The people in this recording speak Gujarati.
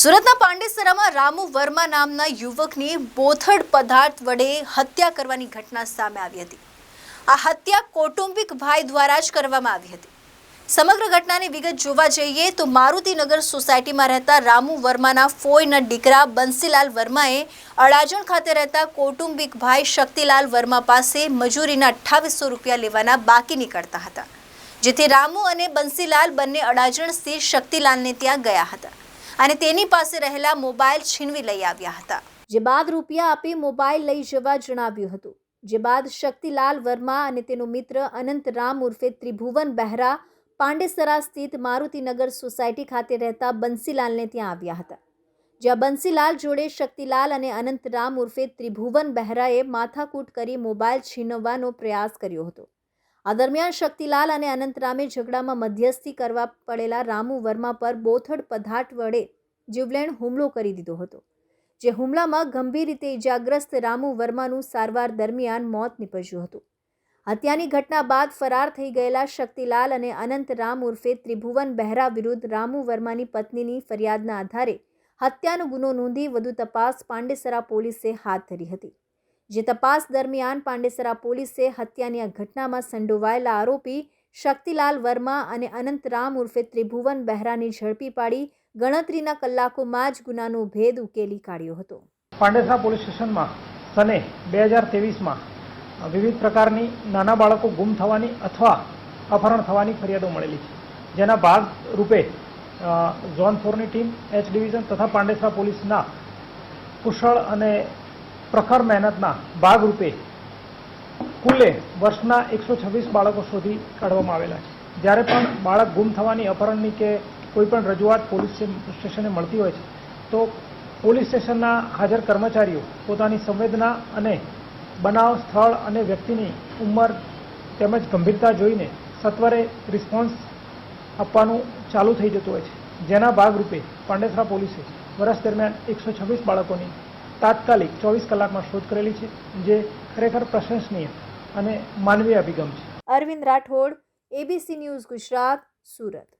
સુરતના પાંડેસરામાં રામુ વર્મા નામના યુવકની બોથડ પદાર્થ વડે હત્યા કરવાની ઘટના સામે આવી હતી. આ હત્યા કૌટુંબિક ભાઈ દ્વારા જ કરવામાં આવી હતી. સમગ્ર ઘટનાની વિગત જોવા જઈએ તો મારુતિનગર સોસાયટીમાં રહેતા રામુ વર્માના ફોઈના દીકરા બંસીલાલ વર્માએ અડાજણ ખાતે રહેતા કૌટુંબિક ભાઈ શક્તિલાલ વર્મા પાસે મજૂરીના અઠ્ઠાવીસો રૂપિયા લેવાના બાકી નીકળતા હતા, જેથી રામુ અને બંસીલાલ બંને અડાજણ સ્થિત શક્તિલાલને ત્યાં ગયા હતા. અને તેની પાસે રહેલા મોબાઈલ છીનવી લઈ આવ્યા હતા. જે બાદ રૂપિયા આપી મોબાઈલ લઈ જવા જણાવ્યું હતું. જે બાદ શક્તિલાલ વર્મા અને તેનો મિત્ર અનંત રામ ઉર્ફે ત્રિભુવન બહેરા પાંડેસરા સ્થિત મારુતિનગર સોસાયટી ખાતે રહેતા બંસીલાલને ત્યાં આવ્યા હતા. જ્યાં બંસીલાલ જોડે શક્તિલાલ અને અનંત રામ ઉર્ફે ત્રિભુવન બહેરાએ માથાકૂટ કરી મોબાઈલ છીનવવાનો પ્રયાસ કર્યો હતો. આ દરમિયાન શક્તિલાલ અને અનંતરામે ઝઘડામાં મધ્યસ્થી કરવા પડેલા રામુ વર્મા પર બોથડ પધાટ વડે જીવલેણ હુમલો કરી દીધો હતો, જે હુમલામાં ગંભીર રીતે ઇજાગ્રસ્ત રામુ વર્માનું સારવાર દરમિયાન મોત નીપજ્યું હતું. હત્યાની ઘટના બાદ ફરાર થઈ ગયેલા શક્તિલાલ અને અનંત રામ ઉર્ફે ત્રિભુવન બહેરા વિરુદ્ધ રામુ વર્માની પત્નીની ફરિયાદના આધારે હત્યાનો ગુનો નોંધી વધુ તપાસ પાંડેસરા પોલીસે હાથ ધરી હતી. જે તપાસ દરમિયાન પાંડેસરા પોલીસે હત્યાની આ ઘટનામાં સંડોવાયેલા આરોપી શક્તિલાલ વર્મા અને અનંત રામ ઉર્ફે ત્રિભુવન બહેરાની ઝડપી પાડી ગણતરીના કલાકોમાં જ ગુનાનો ભેદ ઉકેલી કાઢ્યો હતો. પાંડેસરા પોલીસ સ્ટેશનમાં સને બે હજાર ત્રેવીસમાં વિવિધ પ્રકારની નાના બાળકો ગુમ થવાની અથવા અપહરણ થવાની ફરિયાદો મળેલી છે. જેના ભાગ રૂપે ઝોન ફોરની ટીમ, એચ ડિવિઝન તથા પાંડેસરા પોલીસના કુશળ અને પ્રખર મહેનતના ભાગરૂપે કુલે વર્ષના એકસો છવ્વીસ બાળકો શોધી કાઢવામાં આવેલા છે. જ્યારે પણ બાળક ગુમ થવાની અપહરણની કે કોઈ પણ રજૂઆત પોલીસ સ્ટેશને મળતી હોય છે, તો પોલીસ સ્ટેશનના હાજર કર્મચારીઓ પોતાની સંવેદના અને બનાવ સ્થળ અને વ્યક્તિની ઉંમર તેમજ ગંભીરતા જોઈને સત્વરે રિસ્પોન્સ આપવાનું ચાલુ થઈ જતું હોય છે. જેના ભાગરૂપે પાંડેસરા પોલીસે વર્ષ દરમિયાન એકસો છવ્વીસ બાળકોની તાત્કાલિક ચોવીસ કલાકમાં શોધ કરેલી છે, જે ખરેખર પ્રશંસનીય અને માનવીય અભિગમ છે. Arvind Rathod ABC news Gujarat, Surat.